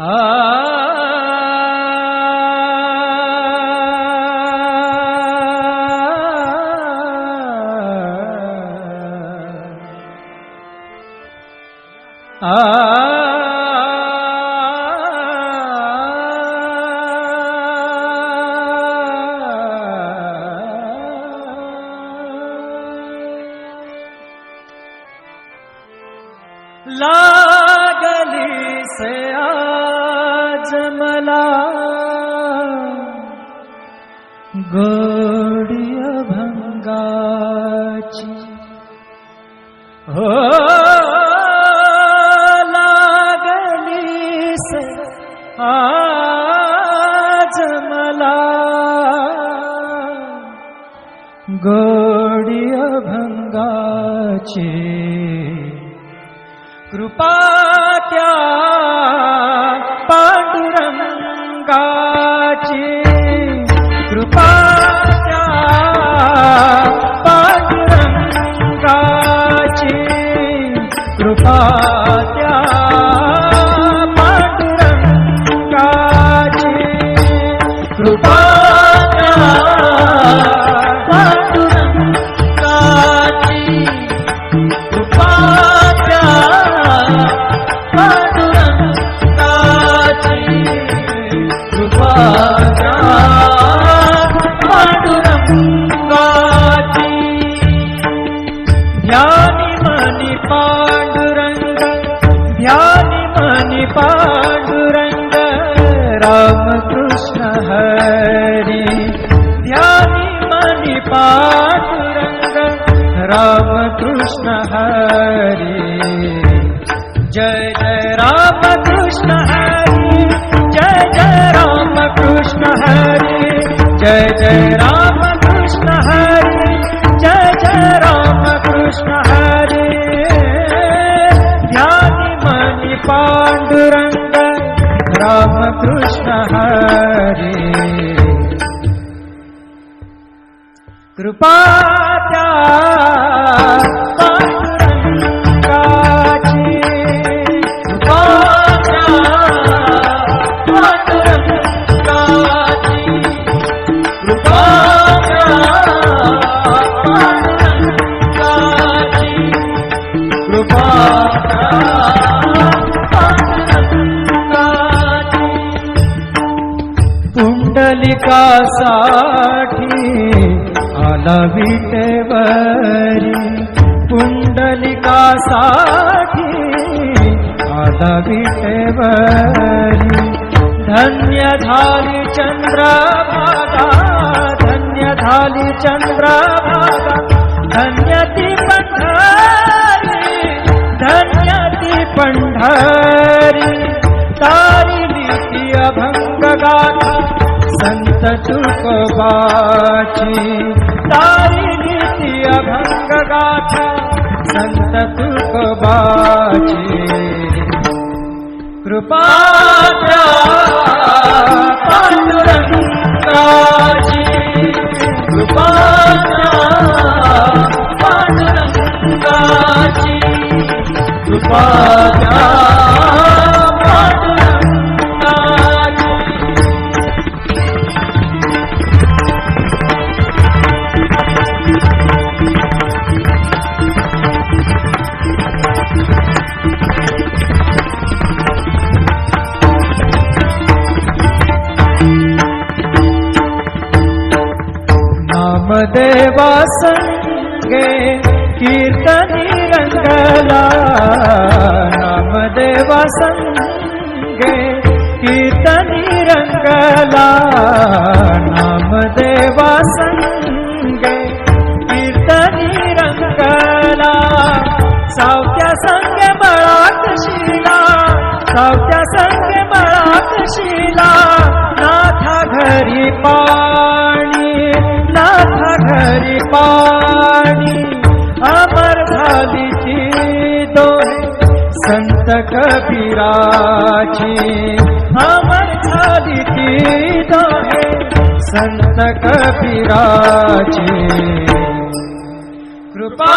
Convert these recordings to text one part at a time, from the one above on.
लागली आज मला अभंगाची भंगाची। हो लागली से आज मला गोडिय भंगाची। कृपा त्या काची कृपा त्या पांडुरंगाची कृपा त्या पांडुरंगाची कृपा ध्यानी मनी पांडुरंग ध्यानी मनी पांडुरंग रामकृष्ण हरी ध्यानी मनी पांडुरंग रामकृष्ण हरी जय जय रामकृष्ण हरी जय जय कृपा पुंडलिकासाठी आला विटेवरी. पुंडलिकासाठी आला विटेवरी. धन्य झाली चंद्रभागा धन्य झाली चंद्रभागा धन्य ती पंढरी धन्य ती पंढरी. तारी नीती अभंग गाथा संत तुकोबाची. तारी ती अभंग गाथा संत तुकोबाची. कृपा पांडुरंग नामदेवा संगे कीर्तनी रंगला। नामदेवा संगे कीर्तनी रंगला। नामदेवा संगे कीर्तनी रंगला। सावत्या संगे बळात शिला। सावत्या संगे बळात शिला। नाथा घरी पा कविराजी संत सन्तकविराज कृपा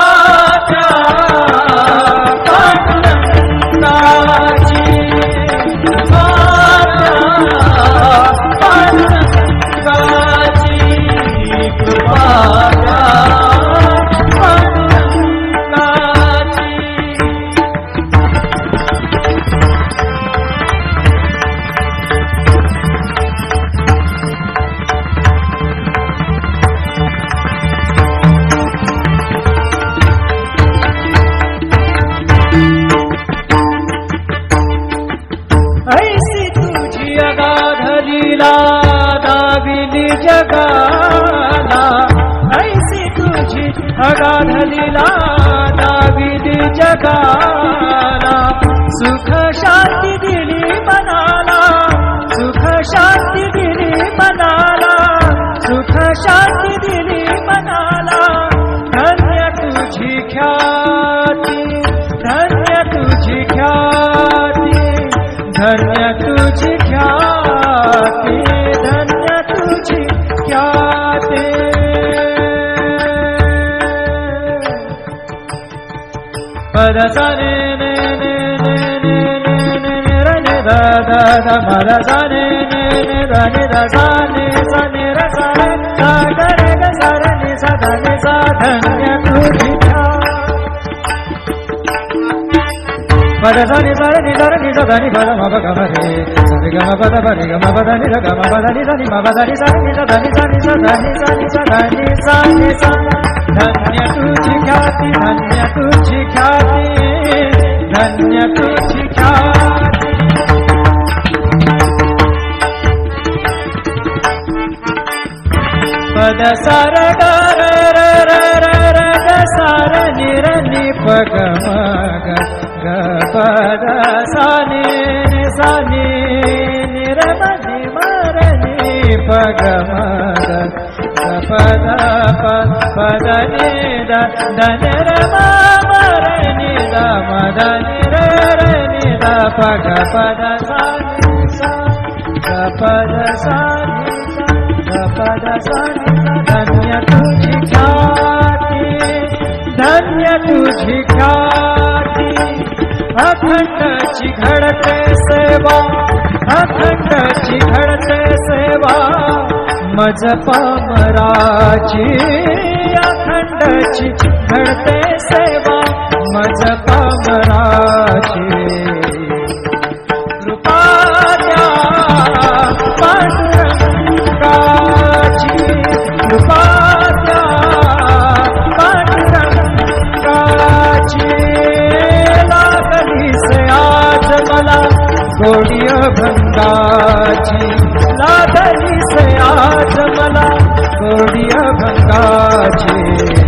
जगा da sa ne ne ne ne ne ne ne ne ra ne da da da ma ra sa ne ne ne ra ne da sa ne sa ne ra sa re sa ga re ga sa ra ne sa da ne sa dhanya tudhita పద సని సర ని సర ని సద ని పద మప గమ రే సరి గమ పద పరి గమ పద ని ర గమ పద ని సని మపద ని సరి ని సద ని సని సద ని సని సద ని సని సని Pada sa, pada sa, pada sa. धन्य तुझी ख्याती धन्य तुझी ख्याती. अखंडची घडते सेवा अखंडची घडते सेवा. मज पामराची अखंडची घडते भंगाची लागली से आज मला गोडी भंगाची